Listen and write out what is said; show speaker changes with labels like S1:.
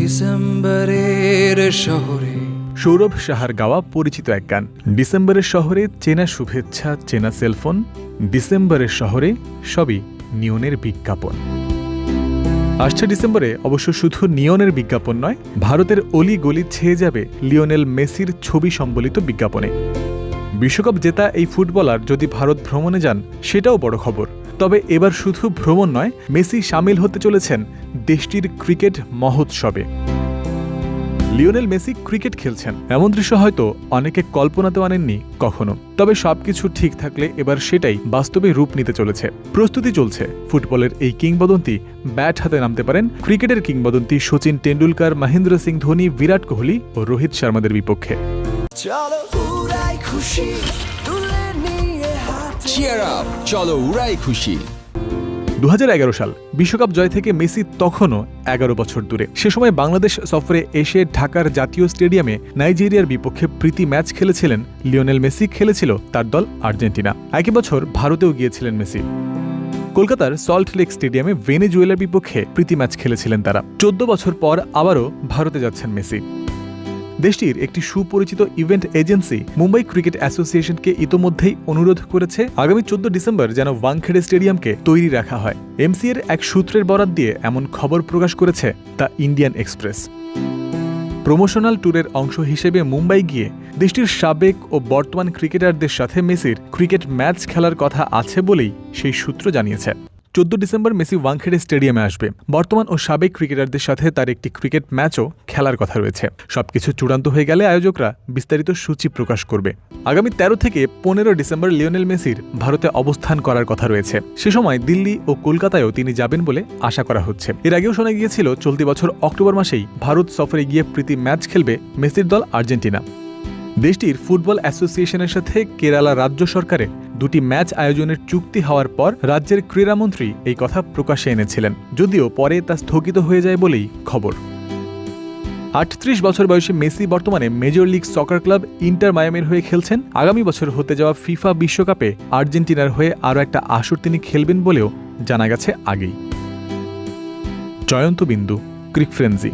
S1: ডিসেম্বরের শহরে।
S2: সৌরভ সাহার গাওয়া পরিচিত এক গান। ডিসেম্বরের শহরে চেনা শুভেচ্ছা, চেনা সেলফোন। ডিসেম্বরের শহরে সবই নিয়নের বিজ্ঞাপন। আসছে ডিসেম্বরে অবশ্য শুধু নিয়নের বিজ্ঞাপন নয়, ভারতের অলি গলি ছেয়ে যাবে লিওনেল মেসির ছবি সম্বলিত বিজ্ঞাপনে। বিশ্বকাপ জেতা এই ফুটবলার যদি ভারত ভ্রমণে যান, সেটাও বড় খবর। তবে এবার শুধু ভ্রমণ নয়, মেসি সামিল হতে চলেছেন দেশটির ক্রিকেট মহোৎসবে। লিওনেল মেসি ক্রিকেট খেলছেন। এমন দৃশ্য হয়তো অনেকে কল্পনাতেও আনেননি কখনো। তবে সবকিছু ঠিক থাকলে এবার সেটাই বাস্তবে রূপ নিতে চলেছে। প্রস্তুতি চলছে। ফুটবলের এই কিংবদন্তি ব্যাট হাতে নামতে পারেন ক্রিকেটের কিংবদন্তি সচিন টেন্ডুলকার মহেন্দ্র সিং ধোনি, বিরাট কোহলি ও রোহিত শর্মাদের বিপক্ষে।
S1: খুশি। তুলে নিয়ে
S3: চিয়ার আপ চলো উড়াই খুশি।
S2: দু হাজার এগারো সাল, বিশ্বকাপ জয় থেকে মেসি তখনও এগারো বছর দূরে। সে সময় বাংলাদেশ সফরে এসে ঢাকার জাতীয় স্টেডিয়ামে নাইজেরিয়ার বিপক্ষে প্রীতি ম্যাচ খেলেছিলেন লিওনেল মেসি, খেলেছিল তার দল আর্জেন্টিনা। একই বছর ভারতেও গিয়েছিলেন মেসি। কলকাতার সল্ট লেক স্টেডিয়ামে ভেনেজুয়েলার বিপক্ষে প্রীতি ম্যাচ খেলেছিলেন তারা। চোদ্দ বছর পর আবারও ভারতে যাচ্ছেন মেসি। দেশটির একটি সুপরিচিত ইভেন্ট এজেন্সি মুম্বাই ক্রিকেট অ্যাসোসিয়েশনকে ইতোমধ্যেই অনুরোধ করেছে আগামী চোদ্দ ডিসেম্বর যেন ওয়াংখেড়ে স্টেডিয়ামকে তৈরি রাখা হয়। এমসিএর এক সূত্রের বরাত দিয়ে এমন খবর প্রকাশ করেছে দ্য ইন্ডিয়ান এক্সপ্রেস। প্রমোশনাল ট্যুরের অংশ হিসেবে মুম্বাই গিয়ে দেশটির সাবেক ও বর্তমান ক্রিকেটারদের সাথে মেসির ক্রিকেট ম্যাচ খেলার কথা আছে বলেই সেই সূত্র জানিয়েছে। চোদ্দ ডিসেম্বর মেসি ওয়াংখেড়ে স্টেডিয়ামে আসবে। বর্তমান ও সাবেক ক্রিকেটারদের সাথে তার একটি ক্রিকেট ম্যাচও খেলার কথা রয়েছে। সবকিছু চূড়ান্ত হয়ে গেলে আয়োজকরা বিস্তারিত সূচি প্রকাশ করবে। আগামী তেরো থেকে পনেরো ডিসেম্বর লিওনেল মেসির ভারতে অবস্থান করার কথা রয়েছে। সে সময় দিল্লি ও কলকাতায়ও তিনি যাবেন বলে আশা করা হচ্ছে। এর আগেও শোনা গিয়েছিল, চলতি বছর অক্টোবর মাসেই ভারত সফরে গিয়ে প্রীতি ম্যাচ খেলবে মেসির দল আর্জেন্টিনা। দেশটির ফুটবল অ্যাসোসিয়েশনের সাথে কেরালা রাজ্য সরকারের দুটি ম্যাচ আয়োজনের চুক্তি হওয়ার পর রাজ্যের ক্রীড়ামন্ত্রী এই কথা প্রকাশে এনেছিলেন। যদিও পরে তা স্থগিত হয়ে যায় বলেই খবর। আটত্রিশ বছর বয়সী মেসি বর্তমানে major league soccer club Inter মায়ামির হয়ে খেলছেন। আগামী বছর হতে যাওয়া ফিফা বিশ্বকাপে আর্জেন্টিনার হয়ে আরও একটা আসর তিনি খেলবেন বলেও জানা গেছে আগেই। জয়ন্ত বিন্দু, ক্রিক ফ্রেন্সি।